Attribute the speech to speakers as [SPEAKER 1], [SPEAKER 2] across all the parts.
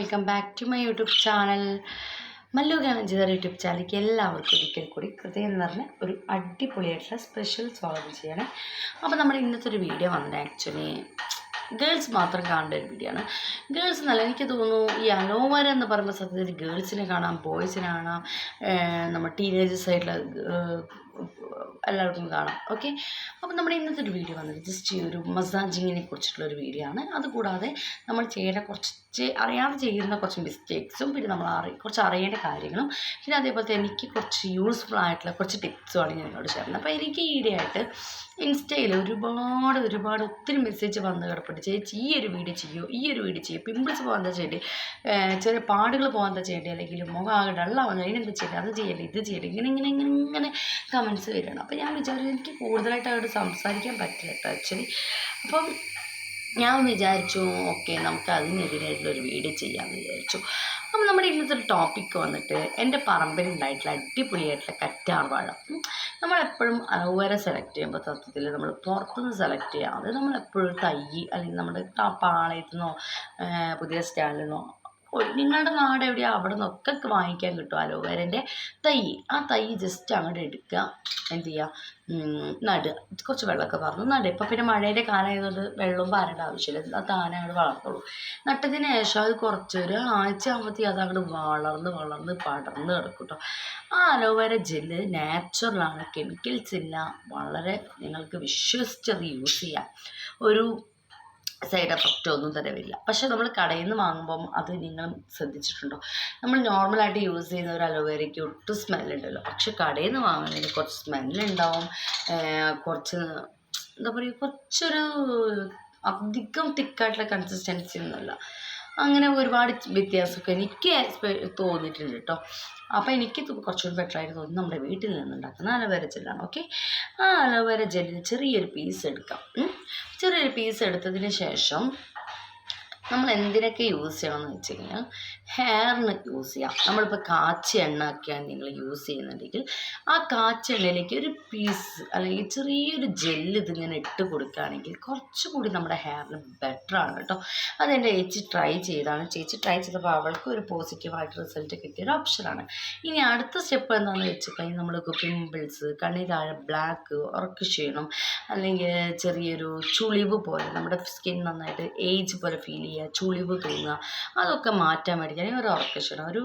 [SPEAKER 1] Welcome back to my YouTube channel Mallu ഗാനഞ്ചിതർ YouTube ചാനലിലേക്ക് എല്ലാവർക്കും ഒരിക്കൽ കൂടി ഹൃദയം പറഞ്ഞ ഒരു അടിപൊളിയായിട്ടുള്ള സ്പെഷ്യൽ സ്വാഗതം ചെയ്യണം. അപ്പോൾ നമ്മൾ ഇന്നത്തെ ഒരു വീഡിയോ വന്നത് ആക്ച്വലി ഗേൾസ് മാത്രം കാണേണ്ട ഒരു വീഡിയോ ആണ്. ഗേൾസ് എന്നല്ല എനിക്ക് തോന്നുന്നു ഈ അനോവര എന്ന് പറയുന്ന സത്യത്തിൽ ഗേൾസിനെ കാണാം ബോയ്സിനെ കാണാം ഏർ നമ്മുടെ ടീനേജേഴ്സ് ആയിട്ടുള്ള ഏർ എല്ലാവർക്കും കാണാം ഓക്കെ അപ്പോൾ നമ്മുടെ ഇന്നത്തെ ഒരു വീഡിയോ വന്നത് ജസ്റ്റ് ഒരു മസാജിങ്ങിനെ കുറിച്ചിട്ടുള്ള ഒരു വീഡിയോ ആണ്. അതുകൂടാതെ നമ്മൾ ചെയ്യേണ്ട കുറച്ച് അറിയാതെ ചെയ്യുന്ന കുറച്ച് മിസ്റ്റേക്സും പിന്നെ നമ്മൾ അറി കുറച്ച് അറിയേണ്ട കാര്യങ്ങളും പിന്നെ അതേപോലെ തന്നെ എനിക്ക് കുറച്ച് യൂസ്ഫുൾ ആയിട്ടുള്ള കുറച്ച് ടിപ്സുമാണ് ഞാൻ നിങ്ങളോട് ചേർന്നത് അപ്പോൾ എനിക്ക് ഈയിടെയായിട്ട് ഇൻസ്റ്റയിൽ ഒരുപാട് ഒരുപാട് ഒത്തിരി മെസ്സേജ് വന്ന് കിടപ്പുണ്ട്. ചേച്ചി ഈ ഒരു വീഡിയോ ചെയ്യൂ ഈ ഒരു വീഡിയോ ചെയ്യൂ. പിമ്പിൾസ് പോകാൻ എന്താ ചെയ്യേണ്ടി? ചെറിയ പാടുകൾ പോകാൻ എന്താ ചെയ്യേണ്ടി? അല്ലെങ്കിൽ മുഖം ആകെ ഡള്ളാവുന്നു അതിനെന്താ ചെയ്യേണ്ടി? അത് ചെയ്യേണ്ടി ഇത് ചെയ്യേണ്ടി ഇങ്ങനെ ഇങ്ങനെ ഇങ്ങനെ ഇങ്ങനെ കമൻസ് വരികയാണ്. അപ്പോൾ ഞാൻ വിചാരിച്ചു എനിക്ക് കൂടുതലായിട്ട് അങ്ങോട്ട് സംസാരിക്കാൻ പറ്റില്ല കേട്ടോ ആക്ച്വലി അപ്പം ഞാൻ വിചാരിച്ചു ഓക്കെ നമുക്ക് അതിനെതിരായിട്ടുള്ള ഒരു വീഡിയോ ചെയ്യാമെന്ന് വിചാരിച്ചു അപ്പം നമ്മുടെ ഇന്നത്തെ ഒരു ടോപ്പിക്ക് വന്നിട്ട് എന്റെ പറമ്പിലുണ്ടായിട്ടുള്ള അടിപൊളിയായിട്ടുള്ള കറ്റാർ വാഴ ഉം. നമ്മളെപ്പോഴും അലോവേര സെലക്ട് ചെയ്യുമ്പോൾ തത്വത്തിൽ നമ്മൾ പുറത്തുനിന്ന് സെലക്ട് ചെയ്യാതെ നമ്മളെപ്പോഴും തൈ അല്ലെങ്കിൽ നമ്മുടെ പാളയത്തു നിന്നോ പുതിയ സ്റ്റാൻഡിൽ നിന്നോ നിങ്ങളുടെ നാട് എവിടെയാണ് അവിടെ നിന്നൊക്കെ വാങ്ങിക്കാൻ കിട്ടും അലോവേരന്റെ തൈ. ആ തൈ ജസ്റ്റ് അങ്ങോട്ട് എടുക്കുക എന്ത് ചെയ്യുക നടുക കുറച്ച് വെള്ളമൊക്കെ പറഞ്ഞു നടുക ഇപ്പം പിന്നെ മഴയുടെ കാലമായതുകൊണ്ട് വെള്ളവും പാരേണ്ട ആവശ്യമില്ല. അത് താനെ അങ്ങോട്ട് വളർത്തുള്ളൂ. നട്ടതിന് ശേഷം അത് കുറച്ച് ഒരു ആഴ്ച ആകുമ്പോഴത്തേക്ക് അത് അങ്ങോട്ട് വളർന്ന് വളർന്ന് പടർന്ന് കിടക്കും കേട്ടോ ആ അലോവേര ജെല്ല് നാച്ചുറലാണ്. കെമിക്കൽസ് ഇല്ല. വളരെ നിങ്ങൾക്ക് വിശ്വസിച്ചത് യൂസ് ചെയ്യാം. ഒരു സൈഡ് എഫക്റ്റോ ഒന്നും തന്നെ വരില്ല പക്ഷെ നമ്മൾ കടയിൽ നിന്ന് വാങ്ങുമ്പം അത് നിങ്ങൾ ശ്രദ്ധിച്ചിട്ടുണ്ടോ? നമ്മൾ നോർമലായിട്ട് യൂസ് ചെയ്യുന്ന ഒരു അലോവേരയ്ക്ക് ഒട്ടും സ്മെല്ലുണ്ടല്ലോ പക്ഷെ കടയിൽ നിന്ന് വാങ്ങുന്നതിന് കുറച്ച് സ്മെല്ലുണ്ടാവും കുറച്ച് എന്താ പറയുക കുറച്ചൊരു അധികം തിക്കായിട്ടുള്ള കൺസിസ്റ്റൻസി ഒന്നുമല്ല. അങ്ങനെ ഒരുപാട് വ്യത്യാസമൊക്കെ എനിക്ക് തോന്നിയിട്ടുണ്ട് കേട്ടോ. അപ്പോൾ എനിക്ക് കുറച്ചുകൂടി ബെറ്റർ ആയിട്ട് തോന്നുന്നു നമ്മുടെ വീട്ടിൽ നിന്നുണ്ടാക്കുന്ന അലോവേര ജെല്ലാണ് ഓക്കെ ആ അലോവേര ജെല്ലിൽ ചെറിയൊരു പീസ് എടുക്കാം. ചെറിയൊരു പീസ് എടുത്തതിന് ശേഷം നമ്മൾ എന്തിനൊക്കെ യൂസ് ചെയ്യണമെന്ന് വെച്ച് കഴിഞ്ഞാൽ ഹെയറിന് യൂസ് ചെയ്യാം. നമ്മളിപ്പോൾ കാച്ചി എണ്ണ ഒക്കെയാണ് നിങ്ങൾ യൂസ് ചെയ്യുന്നുണ്ടെങ്കിൽ ആ കാച്ചി എണ്ണയിലേക്ക് ഒരു പീസ് അല്ലെങ്കിൽ ചെറിയൊരു ജെല്ല് ഇതിങ്ങനെ ഇട്ട് കൊടുക്കുകയാണെങ്കിൽ കുറച്ചുകൂടി നമ്മുടെ ഹെയറിന് ബെറ്റർ ആണ് കേട്ടോ. അതെന്റെ ചേച്ചി ട്രൈ ചെയ്താണ്. ചേച്ചി ട്രൈ ചെയ്തപ്പോൾ അവൾക്ക് ഒരു പോസിറ്റീവായിട്ട് റിസൾട്ട് കിട്ടിയ ഒരു ഓപ്ഷനാണ് ഇനി അടുത്ത സ്റ്റെപ്പ് എന്താണെന്ന് വെച്ച് കഴിഞ്ഞാൽ നമ്മൾക്ക് പിമ്പിൾസ് കണ്ണിൽ താഴെ ബ്ലാക്ക് ഉറക്ക് ക്ഷീണം അല്ലെങ്കിൽ ചെറിയൊരു ചുളിവ് പോലെ നമ്മുടെ സ്കിൻ നന്നായിട്ട് ഏജ് പോലെ ഫീൽ ചെയ്യുക ചുളിവ് തോന്നുക അതൊക്കെ മാറ്റാൻ വേണ്ടിയിട്ടാണ് ഒരു ഉറക്ക ഒരു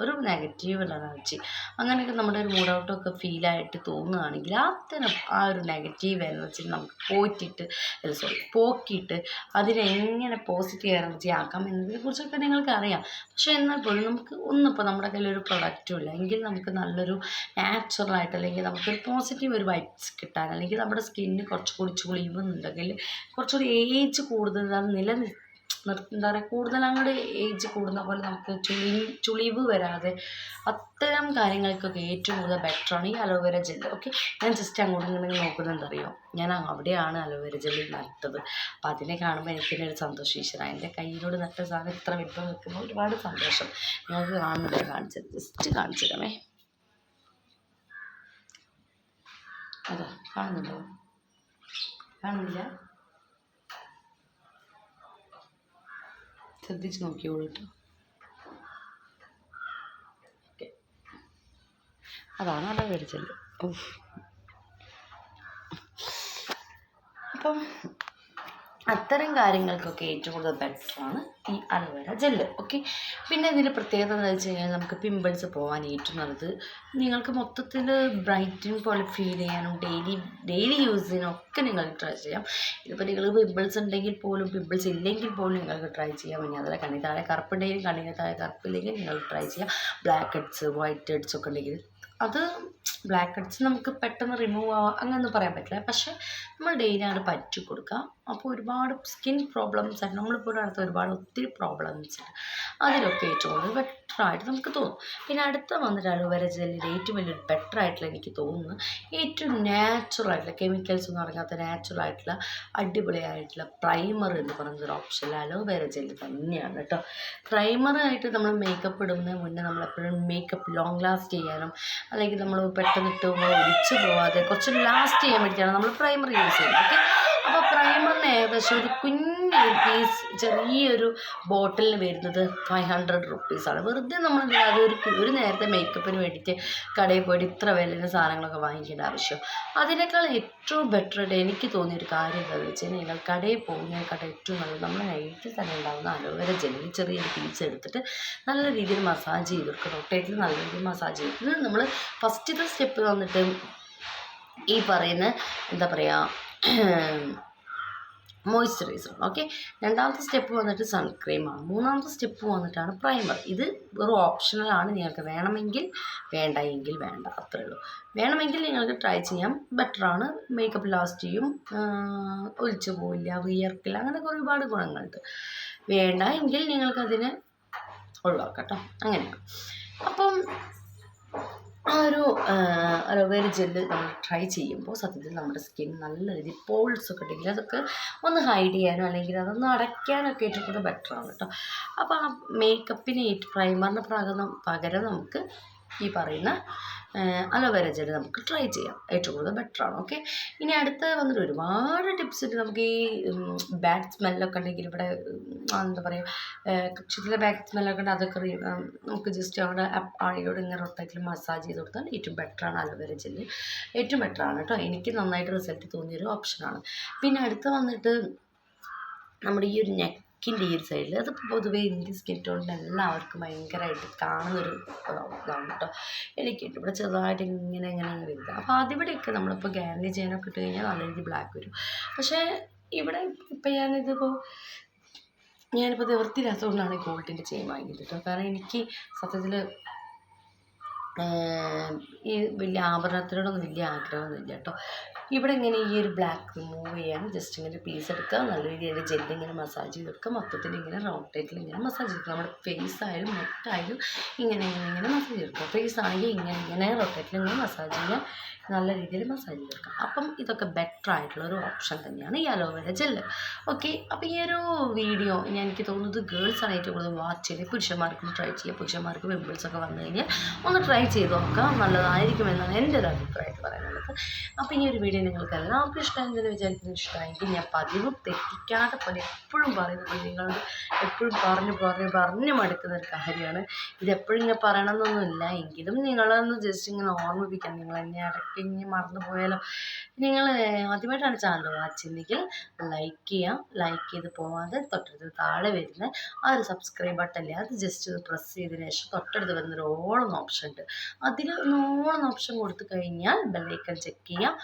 [SPEAKER 1] ഒരു നെഗറ്റീവ് എനർജി അങ്ങനെയൊക്കെ നമ്മുടെ ഒരു മൂഡ് ഔട്ടൊക്കെ ഫീലായിട്ട് തോന്നുകയാണെങ്കിൽ അത്തരം ആ ഒരു നെഗറ്റീവ് എനർജി നമുക്ക് പോറ്റിട്ട് സോറി പോക്കിയിട്ട് അതിനെങ്ങനെ പോസിറ്റീവ് എനർജി ആക്കാം എന്നതിനെ കുറിച്ചൊക്കെ നിങ്ങൾക്ക് അറിയാം. പക്ഷേ എന്നാൽ പോലും നമുക്ക് ഒന്നിപ്പോൾ നമ്മുടെ കയ്യിൽ ഒരു പ്രൊഡക്റ്റും ഇല്ല. എങ്കിൽ നമുക്ക് നല്ലൊരു നാച്ചുറലായിട്ട് അല്ലെങ്കിൽ നമുക്കൊരു പോസിറ്റീവ് ഒരു വൈബ്സ് കിട്ടാൻ അല്ലെങ്കിൽ നമ്മുടെ സ്കിന്നിന് കുറച്ചുകൂടി ചുളിവുന്നുണ്ടെങ്കിൽ കുറച്ചുകൂടി ഏജ് കൂടുതൽ നിലനിൽ നിർ എന്താ പറയുക കൂടുതൽ അങ്ങോട്ട് ഏജ് കൂടുന്ന പോലെ നമുക്ക് ചുളി ചുളിവ് വരാതെ അത്തരം കാര്യങ്ങൾക്കൊക്കെ ഏറ്റവും കൂടുതൽ ബെറ്ററാണ് ഈ അലോവേര ജെൽ ഓക്കെ ഞാൻ ജസ്റ്റ് അങ്ങോട്ട് നോക്കുന്നത് അറിയോ ഞാൻ അവിടെയാണ് അലോവേര ജെൽ നട്ടത് അപ്പോൾ അതിനെ കാണുമ്പോൾ എനിക്ക് തന്നെ ഒരു സന്തോഷം. ഈശ്വര എന്റെ കയ്യിലോട് നട്ട സാധനം ഇത്ര വലിപ്പം നിൽക്കുമ്പോൾ ഒരുപാട് സന്തോഷം. നിങ്ങൾക്ക് കാണുന്നില്ല കാണിച്ചത് ജസ്റ്റ് കാണിച്ചു തരാമേ അതാ കാണുന്നുണ്ടോ? കാണുന്നില്ല? ശ്രദ്ധിച്ച് നോക്കിയോളൂ കേട്ടോ. ഓക്കെ. അതാണ് നല്ല വെളിച്ചൽ. അപ്പം അത്തരം കാര്യങ്ങൾക്കൊക്കെ ഏറ്റവും കൂടുതൽ ബെറ്ററാണ് ഈ അലോവേര ജെല്ല് ഓക്കെ പിന്നെ ഇതിന്റെ പ്രത്യേകത എന്ന് വെച്ച് കഴിഞ്ഞാൽ നമുക്ക് പിമ്പിൾസ് പോകാൻ ഏറ്റവും നല്ലത് നിങ്ങൾക്ക് മൊത്തത്തിൽ ബ്രൈറ്റിൻ പോലെ ഫീൽ ചെയ്യാനും ഡെയിലി ഡെയിലി യൂസിനും ഒക്കെ നിങ്ങൾക്ക് ട്രൈ ചെയ്യാം. ഇതിപ്പോൾ നിങ്ങൾ പിമ്പിൾസ് ഉണ്ടെങ്കിൽ പോലും പിമ്പിൾസ് ഇല്ലെങ്കിൽ പോലും നിങ്ങൾക്ക് ട്രൈ ചെയ്യാം പിന്നെ അതിലെ കണ്ണിൽ താഴെ കറുപ്പുണ്ടെങ്കിൽ കണ്ണിന് താഴെ കറുപ്പില്ലെങ്കിൽ നിങ്ങൾ ട്രൈ ചെയ്യാം. ബ്ലാക്ക് ഹെഡ്സ് വൈറ്റ് ഹെഡ്സ് ഒക്കെ ഉണ്ടെങ്കിൽ അത് ബ്ലാക്ക് ഹെഡ്സ് നമുക്ക് പെട്ടെന്ന് റിമൂവ് ആവാം അങ്ങനെയൊന്നും പറയാൻ പറ്റില്ല. പക്ഷേ നമ്മൾ ഡെയിലി അത് പറ്റി കൊടുക്കുക അപ്പോൾ ഒരുപാട് സ്കിൻ പ്രോബ്ലംസ് ആയിട്ട് നമ്മളിപ്പോൾ അടുത്ത ഒരുപാട് ഒത്തിരി പ്രോബ്ലംസ് ഉണ്ട്. അതിലൊക്കെ ഏറ്റവും കൂടുതൽ ആയിട്ട് നമുക്ക് തോന്നും. പിന്നെ അടുത്ത വന്നിട്ട് അലോവേര ജെല്ലിൽ ഏറ്റവും വലിയൊരു ബെറ്റർ ആയിട്ടുള്ള എനിക്ക് തോന്നുന്നു. ഏറ്റവും നാച്ചുറൽ ആയിട്ടുള്ള കെമിക്കൽസ് ഒന്നും അടങ്ങാത്ത നാച്ചുറൽ ആയിട്ടുള്ള അടിപൊളിയായിട്ടുള്ള പ്രൈമർ എന്ന് പറയുന്ന ഒരു ഓപ്ഷൻ അലോവേര ജെല്ല് തന്നെയാണ് കേട്ടോ. പ്രൈമറായിട്ട് നമ്മൾ മേക്കപ്പ് ഇടുന്നതിന് മുന്നേ നമ്മൾ എപ്പോഴും മേക്കപ്പ് ലോങ് ലാസ്റ്റ് ചെയ്യാനും അല്ലെങ്കിൽ നമ്മൾ പെട്ടെന്ന് ഇട്ട് ഒഴിച്ചു പോവാതെ കുറച്ച് ലാസ്റ്റ് ചെയ്യാൻ വേണ്ടിയിട്ടാണ് നമ്മൾ പ്രൈമർ യൂസ് ചെയ്യുന്നത്. ഓക്കെ അപ്പോൾ പ്രൈമറിന് ഏകദേശം ഒരു കുഞ്ഞ് ഒരു പീസ് ചെറിയൊരു ബോട്ടിലിന് വരുന്നത് ഫൈവ് ഹൺഡ്രഡ് റുപ്പീസാണ് വെറുതെ നമ്മൾ അത് ഒരു ഒരു നേരത്തെ മേക്കപ്പിന് വേണ്ടിയിട്ട് കടയിൽ പോയിട്ട് ഇത്ര വിലയുടെ സാധനങ്ങളൊക്കെ വാങ്ങിക്കേണ്ട ആവശ്യം. അതിനേക്കാൾ ഏറ്റവും ബെറ്റർ ആയിട്ട് എനിക്ക് തോന്നിയൊരു കാര്യം എന്താണെന്ന് വെച്ച് നിങ്ങൾ കടയിൽ പോകുന്നതിനേക്കാൾ ഏറ്റവും നല്ലത് നമ്മുടെ നൈറ്റിൽ തന്നെ ഉണ്ടാകുന്ന അലോവേര ജെല്ലിൽ ചെറിയൊരു പീസ് എടുത്തിട്ട് നല്ല രീതിയിൽ മസാജ് ചെയ്ത് കൊടുക്കുക റൊട്ടേറ്റിൽ നല്ല രീതിയിൽ മസാജ് ചെയ്ത് ഇത് നമ്മൾ ഫസ്റ്റത്തെ സ്റ്റെപ്പ് വന്നിട്ട് ഈ പറയുന്ന എന്താ പറയുക മോയ്സ്ചറൈസർ ഓക്കെ രണ്ടാമത്തെ സ്റ്റെപ്പ് വന്നിട്ട് സൺക്രീമാണ് മൂന്നാമത്തെ സ്റ്റെപ്പ് വന്നിട്ടാണ് പ്രൈമർ ഇത് ഒരു ഓപ്ഷണലാണ് നിങ്ങൾക്ക് വേണമെങ്കിൽ വേണ്ട എങ്കിൽ വേണ്ട. അത്രേ ഉള്ളൂ. വേണമെങ്കിൽ നിങ്ങൾക്ക് ട്രൈ ചെയ്യാം. ബെറ്ററാണ് മേക്കപ്പ് ലാസ്റ്റ് ചെയ്യും. ഒലിച്ചു പോവില്ല വിയർക്കില്ല. അങ്ങനെയൊക്കെ ഒരുപാട് ഗുണങ്ങളുണ്ട്. വേണ്ട എങ്കിൽ നിങ്ങൾക്കതിനെ ഒഴിവാക്കാം അങ്ങനെയാണ്. അപ്പം ഒരു അലോവേര ജെല്ല് നമ്മൾ ട്രൈ ചെയ്യുമ്പോൾ സത്യത്തിൽ നമ്മുടെ സ്കിൻ നല്ല രീതിയിൽ പോൾസ് ഒക്കെ ഉണ്ടെങ്കിൽ അതൊക്കെ ഒന്ന് ഹൈഡ് ചെയ്യാനോ അല്ലെങ്കിൽ അതൊന്ന് അടയ്ക്കാനൊക്കെ ഏറ്റവും കൂടുതൽ ബെറ്ററാണ് കേട്ടോ. അപ്പോൾ ആ മേക്കപ്പിന് പ്രൈമറിന് പകരം പകരം നമുക്ക് ഈ പറയുന്ന അലോവേര ജെൽ നമുക്ക് ട്രൈ ചെയ്യാം. ഏറ്റവും കൂടുതൽ ബെറ്ററാണ് ഓക്കെ ഇനി അടുത്ത് വന്നിട്ട് ഒരുപാട് ടിപ്സ് ഉണ്ട് നമുക്ക് ഈ ബാഡ് സ്മെല്ലൊക്കെ ഉണ്ടെങ്കിൽ ഇവിടെ എന്താ പറയുക കക്ഷത്തിലെ ബാഡ് സ്മെല്ലൊക്കെ ഉണ്ട് അതൊക്കെ നമുക്ക് ജസ്റ്റ് അവിടെ ആളിയോട് ഇങ്ങനെ റൊട്ടാക്കി മസാജ് ചെയ്ത് കൊടുത്താൽ ഏറ്റവും ബെറ്ററാണ് അലോവേര ജെല്ല് ഏറ്റവും ബെറ്ററാണ് കേട്ടോ എനിക്ക് നന്നായിട്ട് റിസൾട്ട് തോന്നിയൊരു ഓപ്ഷനാണ് പിന്നെ അടുത്ത് വന്നിട്ട് നമ്മുടെ ഈ ഒരു നെക്കിന്റെ ഈ ഒരു സൈഡിൽ അത് പൊതുവേ ഇന്ത്യൻ സ്കിൻ ടോണിന്റെ എല്ലാവർക്കും ഭയങ്കരമായിട്ട് കാണുന്നൊരു ഇതാണ് കേട്ടോ എനിക്ക് ഇവിടെ ചെറുതായിട്ട് ഇങ്ങനെ ഇങ്ങനെ വരുന്നത് അപ്പോൾ അതിവിടെയൊക്കെ നമ്മളിപ്പോൾ ഗ്യാരണ്ടി ചെയ്യാനൊക്കെ ഇട്ട് കഴിഞ്ഞാൽ നല്ല രീതിയിൽ ബ്ലാക്ക് വരും. പക്ഷേ ഇവിടെ ഇപ്പം ഞാനിതിപ്പോൾ ഞാനിപ്പോൾ നിവൃത്തിയില്ലാത്തതുകൊണ്ടാണ് ഗോൾഡിന്റെ ചെയിൻ വാങ്ങിയത് കേട്ടോ കാരണം എനിക്ക് സത്യത്തിൽ ഈ വലിയ ആഭരണത്തിനോടൊന്നും വലിയ ആഗ്രഹമൊന്നുമില്ല കേട്ടോ ഇവിടെ ഇങ്ങനെ ഈ ഒരു ബ്ലാക്ക് റിമൂവ് ചെയ്യാൻ ജസ്റ്റ് ഇങ്ങനെ പീസ് എടുക്കുക. നല്ല രീതിയിൽ ജെല്ലിൽ ഇങ്ങനെ മസാജ് ചെയ്ത് വെക്കുക മൊത്തത്തിൽ ഇങ്ങനെ റോട്ടേറ്റിൽ ഇങ്ങനെ മസാജ് ചെയ്ത് നമ്മുടെ ഫേസ് ആയാലും മുട്ടായാലും ഇങ്ങനെ ഇങ്ങനെ ഇങ്ങനെ മസാജ് ചെയ്തെടുക്കുക ഫേസ് ആണെങ്കിൽ ഇങ്ങനെ ഇങ്ങനെ റൊട്ടേറ്റിൽ ഇങ്ങനെ മസാജ് ചെയ്യാൻ നല്ല രീതിയിൽ മസാജ് ചെയ്തെടുക്കുക അപ്പം ഇതൊക്കെ ബെറ്റർ ആയിട്ടുള്ള ഒരു ഓപ്ഷൻ തന്നെയാണ് ഈ അലോവേര ജെല്ല് ഓക്കെ അപ്പോൾ ഈ ഒരു വീഡിയോ ഞാൻ എനിക്ക് തോന്നുന്നത് ഗേൾസ് ആണ് ഏറ്റവും കൂടുതൽ വാച്ച് ചെയ്ത് പുരുഷന്മാർക്കും ട്രൈ ചെയ്യുക പുരുഷന്മാർക്ക് പിമ്പിൾസ് ഒക്കെ വന്നു കഴിഞ്ഞാൽ ഒന്ന് ട്രൈ ചെയ്ത് നോക്കാം. നല്ലതായിരിക്കുമെന്നാണ് എന്റെ ഒരു അഭിപ്രായം പറയാനുള്ളത് അപ്പോൾ ഈ ഒരു വീഡിയോ നിങ്ങൾക്ക് എല്ലാവർക്കും ഇഷ്ടമായെന്ന് വിചാരിക്കുന്നു ഇഷ്ടമായെങ്കിൽ ഞാൻ പതിവ് തെറ്റിക്കാതെ പോലെ എപ്പോഴും പറയുന്നത് നിങ്ങളോട് എപ്പോഴും പറഞ്ഞ് പറഞ്ഞ് പറഞ്ഞ് മടുക്കുന്ന ഒരു കാര്യമാണ്. ഇതെപ്പോഴും ഇങ്ങനെ പറയണമെന്നൊന്നുമില്ല. എങ്കിലും നിങ്ങളൊന്ന് ജസ്റ്റ് ഇങ്ങനെ ഓർമ്മിപ്പിക്കാം നിങ്ങൾ എന്നെ ഇടയ്ക്ക് ഇങ്ങനെ മറന്നു പോയാലോ? നിങ്ങൾ ആദ്യമായിട്ടാണ് ചാനൽ വാച്ച് ചെയ്യുന്നതെങ്കിൽ ലൈക്ക് ചെയ്യാം. ലൈക്ക് ചെയ്ത് പോവാതെ തൊട്ടടുത്ത് താഴെ വരുന്ന ആ ഒരു സബ്സ്ക്രൈബ് ബട്ടല്ലേ അത് ജസ്റ്റ് ഒന്ന് പ്രസ് ചെയ്തതിന് ശേഷം തൊട്ടടുത്ത് വരുന്നൊരു ഓളം ഓപ്ഷൻ ഉണ്ട്. അതിൽ ഓളം ഓപ്ഷൻ കൊടുത്തു കഴിഞ്ഞാൽ ബെല്ലൈക്കൺ ചെക്ക് ചെയ്യാം.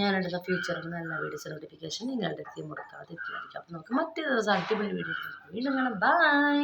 [SPEAKER 1] ഞാനെടുത്ത ഫ്യൂച്ചറിൽ നിന്ന് എല്ലാ വീഡിയോസ് നോട്ടിഫിക്കേഷൻ നിങ്ങളുടെ അടുത്ത് മുടക്കാതെ എത്തിയായിരിക്കും അപ്പോൾ നമുക്ക് മറ്റൊരു ദിവസം അടിപൊളി വീഡിയോ വീണ്ടും കാണാം. ബൈ